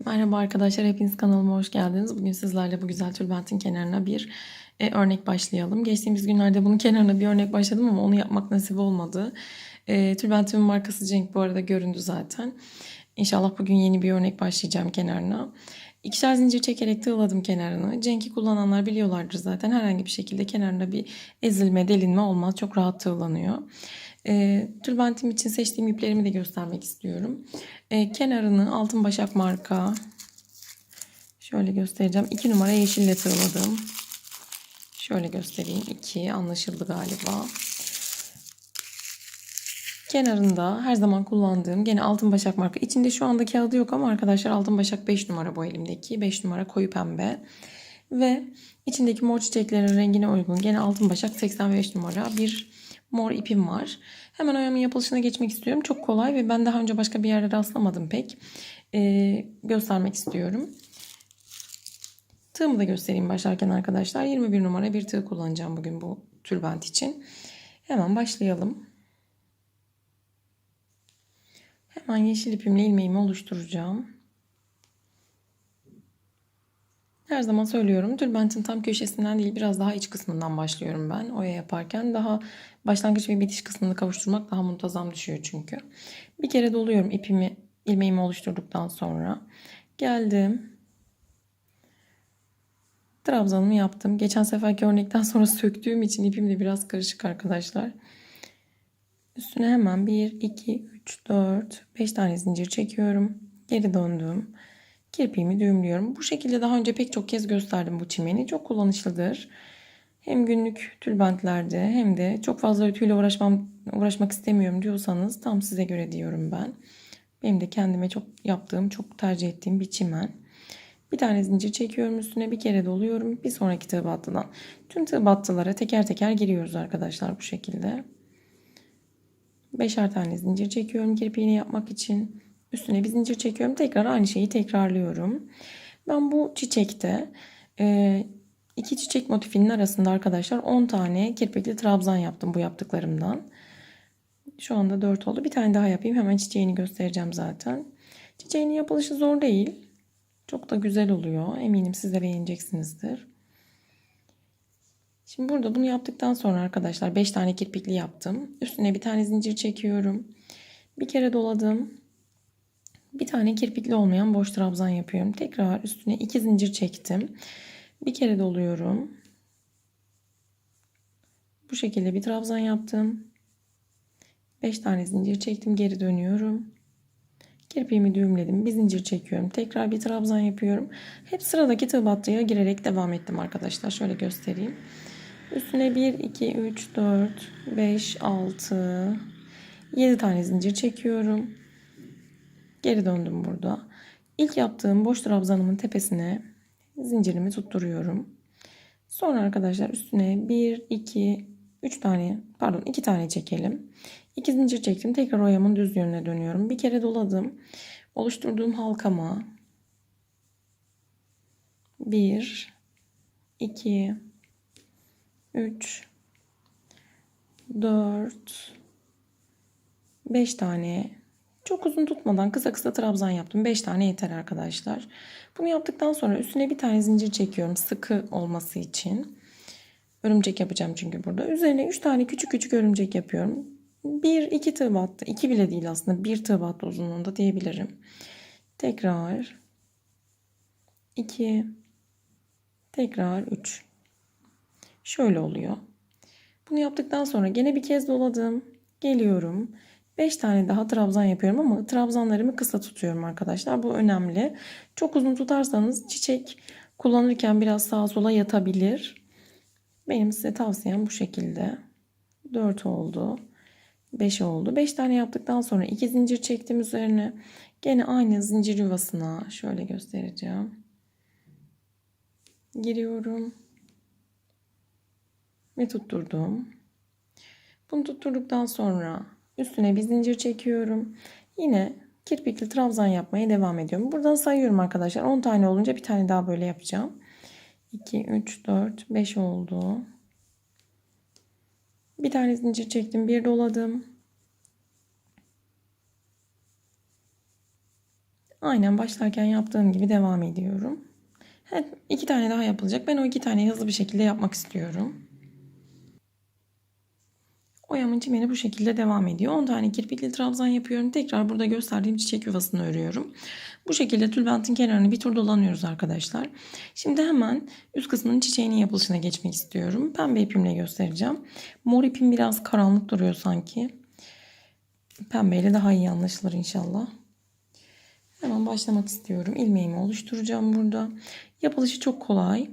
Merhaba arkadaşlar, hepiniz kanalıma hoş geldiniz. Bugün sizlerle bu güzel tülbentin kenarına bir e, örnek başlayalım. Geçtiğimiz günlerde bunun kenarına bir örnek başladım ama onu yapmak nasip olmadı. E, tülbentimin markası Cenk bu arada göründü zaten. İnşallah bugün yeni bir örnek başlayacağım kenarına. İkişer zincir çekerek tığladım kenarını. Cenk'i kullananlar biliyorlardır zaten. Herhangi bir şekilde kenarında bir ezilme, delinme olmaz. Çok rahat tığlanıyor. E, tülbentim için seçtiğim iplerimi de göstermek istiyorum. E, kenarını altın başak marka şöyle göstereceğim. 2 numara yeşille tığladım. Şöyle göstereyim. 2 anlaşıldı galiba. Kenarında her zaman kullandığım gene altın başak marka. İçinde şu anda kağıdı yok ama arkadaşlar altın başak 5 numara bu elimdeki. 5 numara koyu pembe. Ve içindeki mor çiçeklerin rengine uygun gene altın başak 85 numara bir mor ipim var. Hemen oyamın yapılışına geçmek istiyorum. Çok kolay ve ben daha önce başka bir yerde rastlamadım pek. Ee, göstermek istiyorum. Tığımı da göstereyim başlarken arkadaşlar. 21 numara bir tığ kullanacağım bugün bu tülbent için. Hemen başlayalım. Hemen yeşil ipimle ilmeğimi oluşturacağım. Her zaman söylüyorum tülbentin tam köşesinden değil biraz daha iç kısmından başlıyorum ben oya yaparken. Daha başlangıç ve bitiş kısmını kavuşturmak daha muntazam düşüyor çünkü. Bir kere doluyorum ipimi ilmeğimi oluşturduktan sonra. Geldim. Trabzanımı yaptım. Geçen seferki örnekten sonra söktüğüm için ipim de biraz karışık arkadaşlar. Üstüne hemen 1, 2, 3, 4, 5 tane zincir çekiyorum. Geri döndüm. Kirpiğimi düğümlüyorum. Bu şekilde daha önce pek çok kez gösterdim bu çimeni. Çok kullanışlıdır. Hem günlük tülbentlerde hem de çok fazla ütüyle uğraşmam, uğraşmak istemiyorum diyorsanız tam size göre diyorum ben. Benim de kendime çok yaptığım, çok tercih ettiğim bir çimen. Bir tane zincir çekiyorum üstüne bir kere doluyorum. Bir sonraki tığ battıdan. Tüm tığ battılara teker teker giriyoruz arkadaşlar bu şekilde. Beşer tane zincir çekiyorum kirpiğini yapmak için. Üstüne bir zincir çekiyorum. Tekrar aynı şeyi tekrarlıyorum. Ben bu çiçekte e, iki çiçek motifinin arasında arkadaşlar 10 tane kirpikli trabzan yaptım bu yaptıklarımdan. Şu anda 4 oldu. Bir tane daha yapayım. Hemen çiçeğini göstereceğim zaten. Çiçeğin yapılışı zor değil. Çok da güzel oluyor. Eminim siz de beğeneceksinizdir. Şimdi burada bunu yaptıktan sonra arkadaşlar 5 tane kirpikli yaptım. Üstüne bir tane zincir çekiyorum. Bir kere doladım. Bir tane kirpikli olmayan boş trabzan yapıyorum. Tekrar üstüne iki zincir çektim. Bir kere doluyorum. Bu şekilde bir trabzan yaptım. 5 tane zincir çektim. Geri dönüyorum. Kirpiğimi düğümledim. Bir zincir çekiyorum. Tekrar bir trabzan yapıyorum. Hep sıradaki tığ girerek devam ettim arkadaşlar. Şöyle göstereyim. Üstüne 1, 2, 3, 4, 5, 6, 7 tane zincir çekiyorum. Geri döndüm burada. İlk yaptığım boş trabzanımın tepesine zincirimi tutturuyorum. Sonra arkadaşlar üstüne 1, 2, 3 tane pardon 2 tane çekelim. 2 zincir çektim. Tekrar oyamın düz yönüne dönüyorum. Bir kere doladım. Oluşturduğum halkama 1 2 3 4 5 tane çok uzun tutmadan kısa kısa trabzan yaptım. 5 tane yeter arkadaşlar. Bunu yaptıktan sonra üstüne bir tane zincir çekiyorum sıkı olması için. Örümcek yapacağım çünkü burada. Üzerine 3 tane küçük küçük örümcek yapıyorum. 1 2 tığ battı. 2 bile değil aslında. 1 tığ battı uzunluğunda diyebilirim. Tekrar 2 tekrar 3. Şöyle oluyor. Bunu yaptıktan sonra gene bir kez doladım. Geliyorum. 5 tane daha trabzan yapıyorum ama trabzanlarımı kısa tutuyorum arkadaşlar. Bu önemli. Çok uzun tutarsanız çiçek kullanırken biraz sağa sola yatabilir. Benim size tavsiyem bu şekilde. 4 oldu. 5 oldu. 5 tane yaptıktan sonra 2 zincir çektim üzerine. Gene aynı zincir yuvasına şöyle göstereceğim. Giriyorum. Ve tutturdum. Bunu tutturduktan sonra Üstüne bir zincir çekiyorum. Yine kirpikli trabzan yapmaya devam ediyorum. Buradan sayıyorum arkadaşlar. 10 tane olunca bir tane daha böyle yapacağım. 2, 3, 4, 5 oldu. Bir tane zincir çektim. Bir doladım. Aynen başlarken yaptığım gibi devam ediyorum. Evet, iki tane daha yapılacak. Ben o iki taneyi hızlı bir şekilde yapmak istiyorum. Oyamın çimeni bu şekilde devam ediyor. 10 tane kirpikli trabzan yapıyorum. Tekrar burada gösterdiğim çiçek yuvasını örüyorum. Bu şekilde tülbentin kenarını bir tur dolanıyoruz arkadaşlar. Şimdi hemen üst kısmının çiçeğinin yapılışına geçmek istiyorum. Pembe ipimle göstereceğim. Mor ipim biraz karanlık duruyor sanki. Pembeyle daha iyi anlaşılır inşallah. Hemen başlamak istiyorum. İlmeğimi oluşturacağım burada. Yapılışı çok kolay.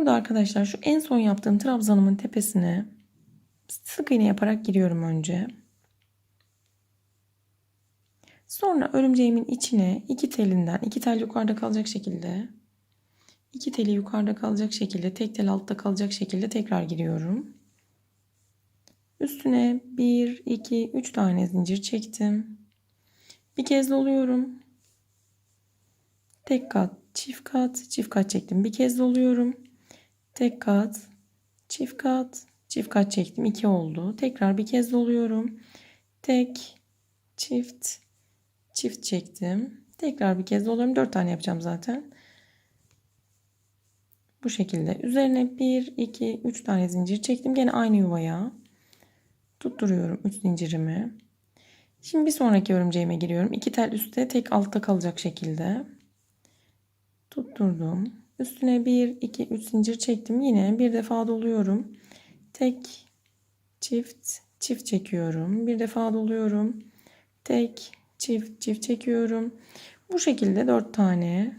Burada arkadaşlar şu en son yaptığım trabzanımın tepesine sık iğne yaparak giriyorum önce. Sonra örümceğimin içine iki telinden iki tel yukarıda kalacak şekilde iki teli yukarıda kalacak şekilde tek tel altta kalacak şekilde tekrar giriyorum. Üstüne 1, 2, 3 tane zincir çektim. Bir kez doluyorum. Tek kat, çift kat, çift kat çektim. Bir kez doluyorum. Tek kat, çift kat, çift kat çektim. 2 oldu. Tekrar bir kez doluyorum. Tek, çift, çift çektim. Tekrar bir kez doluyorum. 4 tane yapacağım zaten. Bu şekilde. Üzerine 1, 2, 3 tane zincir çektim. Gene aynı yuvaya tutturuyorum 3 zincirimi. Şimdi bir sonraki örümceğime giriyorum. 2 tel üstte tek altta kalacak şekilde. Tutturdum. Üstüne 1, 2, 3 zincir çektim. Yine bir defa doluyorum. Tek, çift, çift çekiyorum. Bir defa doluyorum. Tek, çift, çift çekiyorum. Bu şekilde 4 tane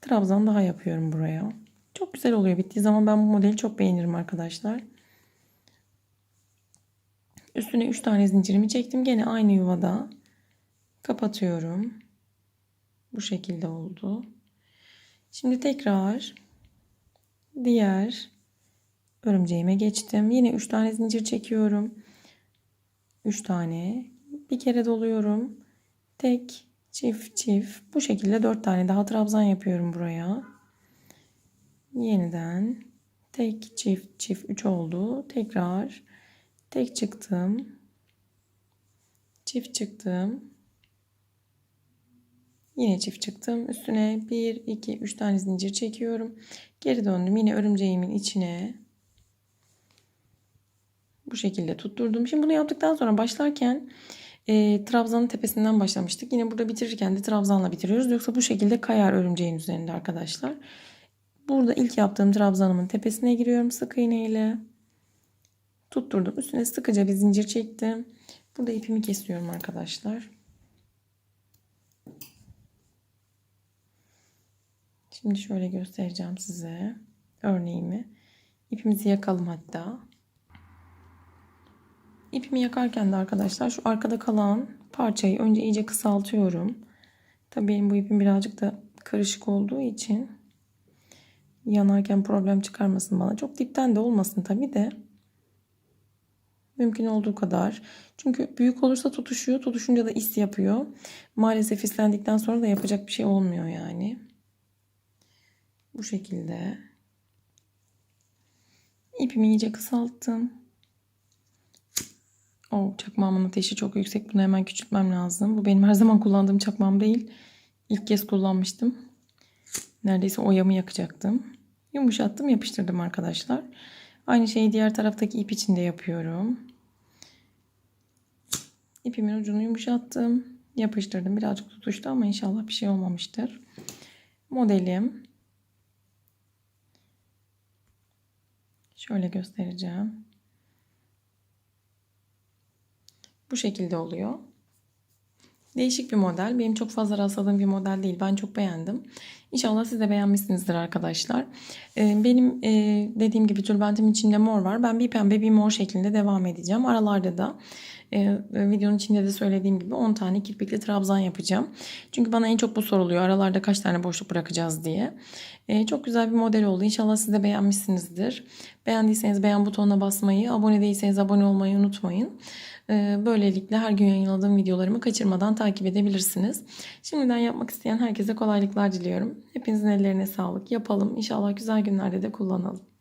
trabzan daha yapıyorum buraya. Çok güzel oluyor. Bittiği zaman ben bu modeli çok beğenirim arkadaşlar. Üstüne 3 tane zincirimi çektim. Gene aynı yuvada kapatıyorum. Bu şekilde oldu. Şimdi tekrar diğer örümceğime geçtim. Yine 3 tane zincir çekiyorum. 3 tane. Bir kere doluyorum. Tek, çift, çift. Bu şekilde 4 tane daha trabzan yapıyorum buraya. Yeniden tek, çift, çift 3 oldu. Tekrar tek çıktım. Çift çıktım. Yine çift çıktım. Üstüne 1, 2, 3 tane zincir çekiyorum. Geri döndüm. Yine örümceğimin içine bu şekilde tutturdum. Şimdi bunu yaptıktan sonra başlarken e, trabzanın tepesinden başlamıştık. Yine burada bitirirken de trabzanla bitiriyoruz. Yoksa bu şekilde kayar örümceğin üzerinde arkadaşlar. Burada ilk yaptığım trabzanımın tepesine giriyorum sık iğne ile. Tutturdum. Üstüne sıkıca bir zincir çektim. Burada ipimi kesiyorum arkadaşlar. Şimdi şöyle göstereceğim size örneğimi. İpimizi yakalım hatta. İpimi yakarken de arkadaşlar şu arkada kalan parçayı önce iyice kısaltıyorum. Tabii benim bu ipim birazcık da karışık olduğu için yanarken problem çıkarmasın bana. Çok dipten de olmasın tabii de. Mümkün olduğu kadar. Çünkü büyük olursa tutuşuyor. Tutuşunca da is yapıyor. Maalesef islendikten sonra da yapacak bir şey olmuyor yani. Bu şekilde. İpimi iyice kısalttım. O çakmağımın ateşi çok yüksek. Bunu hemen küçültmem lazım. Bu benim her zaman kullandığım çakmağım değil. İlk kez kullanmıştım. Neredeyse oyamı yakacaktım. Yumuşattım, yapıştırdım arkadaşlar. Aynı şeyi diğer taraftaki ip için de yapıyorum. İpimin ucunu yumuşattım. Yapıştırdım. Birazcık tutuştu ama inşallah bir şey olmamıştır. Modelim. Şöyle göstereceğim. Bu şekilde oluyor. Değişik bir model. Benim çok fazla rastladığım bir model değil. Ben çok beğendim. İnşallah siz de beğenmişsinizdir arkadaşlar. Ee, benim e, dediğim gibi tülbentimin içinde mor var. Ben bir pembe bir mor şeklinde devam edeceğim. Aralarda da e, videonun içinde de söylediğim gibi 10 tane kirpikli trabzan yapacağım. Çünkü bana en çok bu soruluyor. Aralarda kaç tane boşluk bırakacağız diye. E, çok güzel bir model oldu. İnşallah siz de beğenmişsinizdir. Beğendiyseniz beğen butonuna basmayı, abone değilseniz abone olmayı unutmayın. E, böylelikle her gün yayınladığım videolarımı kaçırmadan takip edebilirsiniz. Şimdiden yapmak isteyen herkese kolaylıklar diliyorum. Hepinizin ellerine sağlık. Yapalım. İnşallah güzel günlerde de kullanalım.